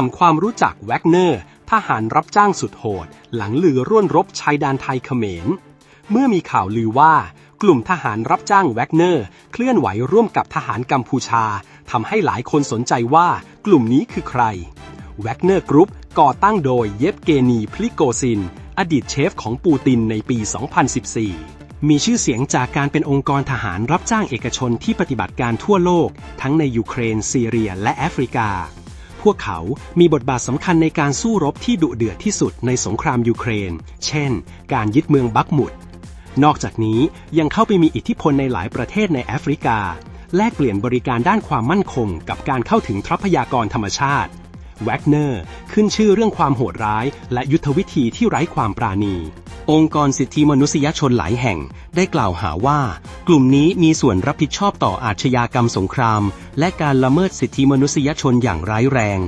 ทำความรู้จักแวกเนอร์ ทหารรับจ้างสุดโหด หลังลือร่วนรบชายแดนไทยเขมร เมื่อมีข่าวลือว่ากลุ่มทหารรับจ้างแวกเนอร์ เคลื่อนไหวร่วมกับทหารกัมพูชาทำให้หลายคนสนใจว่ากลุ่มนี้คือใครแวกเนอร์กรุ๊ปก่อตั้งโดยเยฟเกนีพลิโกซิน อดีตเชฟของปูตินในปี 2014 มีชื่อเสียงจากการเป็นองค์กรทหารรับจ้างเอกชนที่ปฏิบัติการทั่วโลก ทั้งในยูเครนซีเรียและแอฟริกา วกเขามีบทบาทสำคัญในการสู้รบที่ดุเดือดที่สุดในสงครามยูเครน เช่น การยึดเมืองบักมุด นอกจากนี้ยังเข้าไปมีอิทธิพลในหลายประเทศในแอฟริกา แลกเปลี่ยนบริการด้านความมั่นคง กับการเข้าถึงทรัพยากรธรรมชาติแวกเนอร์ขึ้นชื่อเรื่องความโหดร้าย และยุทธวิธีที่ไร้ความปราณี องค์กรสิทธิมนุษยชนหลายแห่งได้กล่าวหาว่า กลุ่มนี้มีส่วนรับผิดชอบต่ออาชญากรรมสงคราม และการละเมิดสิทธิมนุษยชนอย่างร้ายแรง